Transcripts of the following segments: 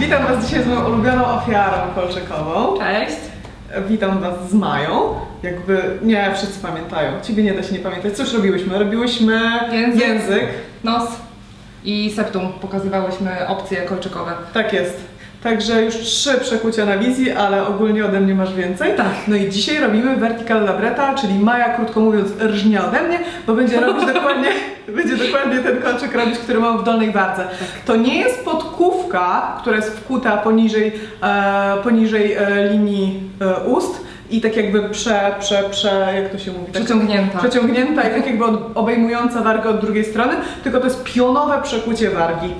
Witam Was dzisiaj z moją ulubioną ofiarą kolczykową. Cześć. Witam Was z Mają. Jakby nie wszyscy pamiętają. Ciebie nie da się nie pamiętać. Cóż robiłyśmy? Robiłyśmy Język. język. Nos i septum pokazywałyśmy opcje kolczykowe. Tak jest. Także już trzy przekucia na wizji, ale ogólnie ode mnie masz więcej. Tak. No i dzisiaj robimy vertical labreta, czyli Maja, krótko mówiąc, rżnie ode mnie, bo będzie robić dokładnie, będzie dokładnie ten kolczyk robić, który mam w dolnej wardze. To nie jest podkówka, która jest wkuta poniżej, e, poniżej e, linii e, ust i tak jakby prze, prze, prze, jak to się mówi? Tak, Przeciągnięta. przeciągnięta i tak jakby obejmująca wargę od drugiej strony, tylko to jest pionowe przekucie wargi.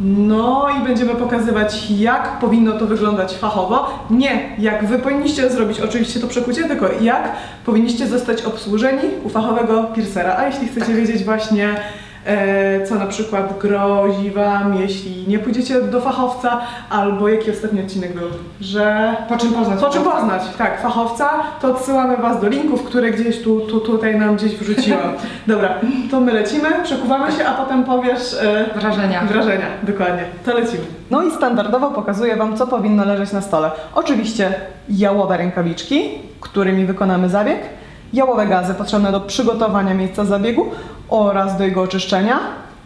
No i będziemy pokazywać, jak powinno to wyglądać fachowo. Nie jak wy powinniście zrobić oczywiście to przekucie, tylko jak powinniście zostać obsłużeni u fachowego piercera. A jeśli chcecie wiedzieć właśnie, co na przykład grozi wam, jeśli nie pójdziecie do fachowca, albo jaki ostatni odcinek był, że Po czym poznać? po czym fachowca? poznać, tak, fachowca, to odsyłamy Was do linków, które gdzieś tu, tu tutaj nam gdzieś wrzuciłam. Dobra, to my lecimy, przekuwamy się, a potem powiesz e, Wrażenia. wrażenia. Dokładnie, to lecimy. No i standardowo pokazuję Wam, co powinno leżeć na stole. Oczywiście jałowe rękawiczki, którymi wykonamy zabieg, jałowe gazy potrzebne do przygotowania miejsca zabiegu oraz do jego oczyszczenia.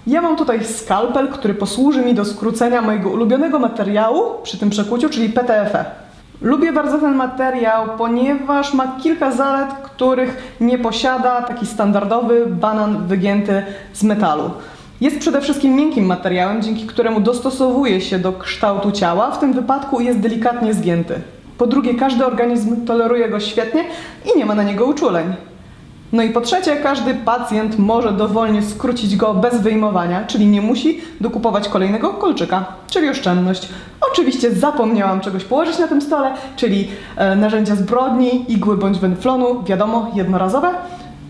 Ja mam tutaj skalpel, który posłuży mi do skrócenia mojego ulubionego materiału przy tym przekuciu, czyli PTFE. Lubię bardzo ten materiał, ponieważ ma kilka zalet, których nie posiada taki standardowy banan wygięty z metalu. Jest przede wszystkim miękkim materiałem, dzięki któremu dostosowuje się do kształtu ciała, w tym wypadku jest delikatnie zgięty. Po drugie, każdy organizm toleruje go świetnie i nie ma na niego uczuleń. No i po trzecie, każdy pacjent może dowolnie skrócić go bez wyjmowania, czyli nie musi dokupować kolejnego kolczyka, czyli oszczędność. Oczywiście zapomniałam czegoś położyć na tym stole, czyli e, narzędzia zbrodni, igły bądź wenflonu, wiadomo, jednorazowe.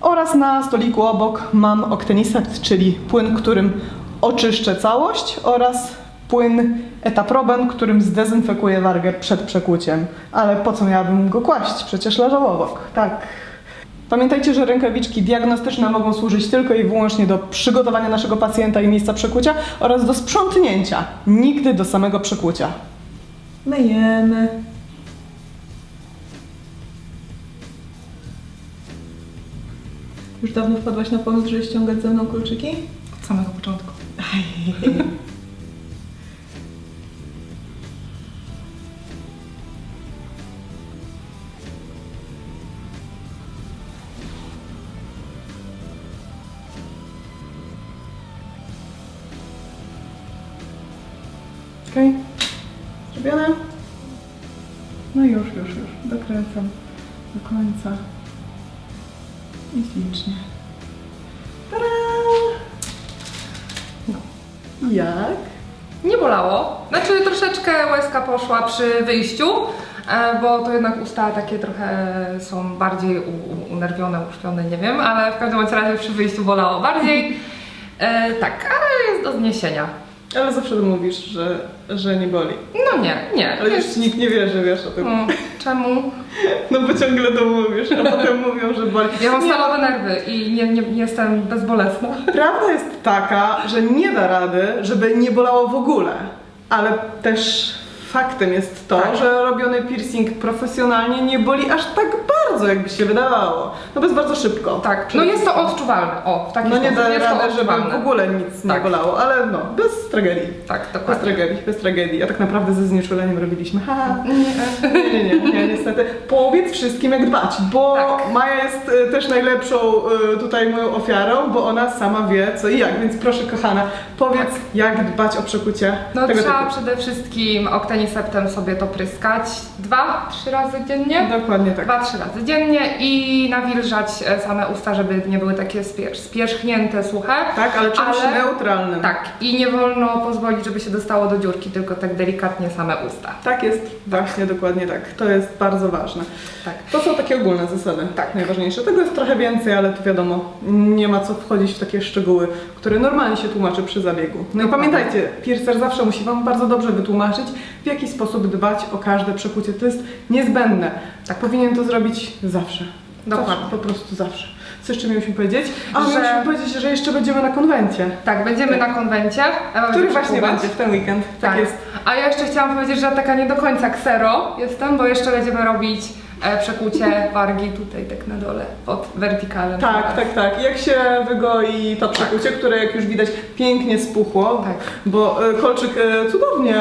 Oraz na stoliku obok mam Octenisept, czyli płyn, którym oczyszczę całość oraz płyn etaproben, którym zdezynfekuję wargę przed przekuciem. Ale po co miałabym go kłaść? Przecież leżał obok. Tak. Pamiętajcie, że rękawiczki diagnostyczne mogą służyć tylko i wyłącznie do przygotowania naszego pacjenta i miejsca przekucia oraz do sprzątnięcia, nigdy do samego przekucia. Myjemy. Już dawno wpadłaś na pomysł, żeby ściągać ze mną kolczyki? Od samego początku. Okej. Zrobione? No już, już, już. Dokręcam do końca. I ślicznie. Tada! No. Jak? Nie bolało. Znaczy troszeczkę łezka poszła przy wyjściu, e, bo to jednak usta takie trochę są bardziej unerwione, uszpione, nie wiem, ale w każdym razie przy wyjściu bolało bardziej. E, tak, ale jest do zniesienia. Ale zawsze mówisz, że, że nie boli. No nie, nie. Ale już nikt nie wierzy, wiesz o tym. Mm, Czemu? No bo ciągle to mówisz, a potem mówią, że boli. Ja mam Nie, stalowe nerwy i nie, nie, nie jestem bezbolesna. Prawda jest taka, że nie da rady, żeby nie bolało w ogóle. Ale też faktem jest to, Tak. że robiony piercing profesjonalnie nie boli aż tak bardzo, jakby się wydawało. No bo jest bardzo szybko. Tak, no jest to odczuwalne. O, w taki No nie da rady, żeby w ogóle nic nie Tak. bolało, ale no, bez tragedii. Tak, Bez dokładnie. tragedii, bez tragedii. A tak naprawdę ze znieczuleniem robiliśmy. Ha, Nie. nie, nie, nie, nie, niestety. Powiedz wszystkim jak dbać, bo Tak. Maja jest y, też najlepszą y, tutaj moją ofiarą, bo ona sama wie co i jak, więc proszę kochana, powiedz jak dbać o przekucie No tego trzeba typu. przede wszystkim okteniseptem sobie to pryskać dwa, trzy razy dziennie. Dokładnie tak. Dwa, trzy razy dziennie i nawilżać e, same usta, żeby nie były takie spierz, spierzchnięte, suche. Tak, ale czymś Ale- neutralnym. Tak, i nie wolno pozwolić, żeby się dostało do dziurki, tylko tak delikatnie same usta. Tak jest, właśnie dokładnie tak. To jest bardzo ważne. Tak. To są takie ogólne zasady, Tak. najważniejsze. Tego jest trochę więcej, ale to wiadomo, nie ma co wchodzić w takie szczegóły, które normalnie się tłumaczy przy zabiegu. No i pamiętajcie, piercer zawsze musi Wam bardzo dobrze wytłumaczyć, jaki sposób dbać o każde przekucie. To jest niezbędne. Tak powinien to zrobić zawsze. Dokładnie. Zawsze, po prostu zawsze. Co jeszcze mieliśmy powiedzieć? A, Że- mieliśmy powiedzieć, że jeszcze będziemy na konwencie. Tak, będziemy na konwencie. Ewa Który będzie właśnie będzie w ten weekend. Tak, Tak. jest. A ja jeszcze chciałam powiedzieć, że taka nie do końca ksero jestem, bo jeszcze będziemy robić e, przekucie wargi tutaj tak na dole, pod wertykalem. Tak, tak, tak. Jak się wygoi to przekucie, które jak już widać pięknie spuchło, Tak. bo e, kolczyk e, cudownie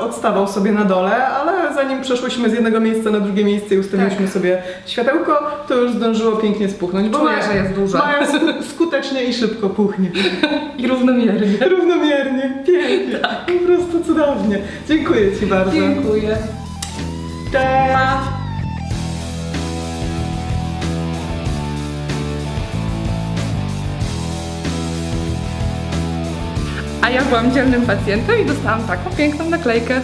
odstawał sobie na dole, ale zanim przeszłyśmy z jednego miejsca na drugie miejsce i ustawiliśmy sobie światełko, to już zdążyło pięknie spuchnąć. Bo Tak. Czuję, że jest duże. Maja sk- skutecznie i szybko puchnie. I równomiernie. Równomiernie, pięknie, po prostu cudownie. Dziękuję Ci bardzo. Dziękuję. Cześć! Ja byłam dzielnym pacjentem i dostałam taką piękną naklejkę.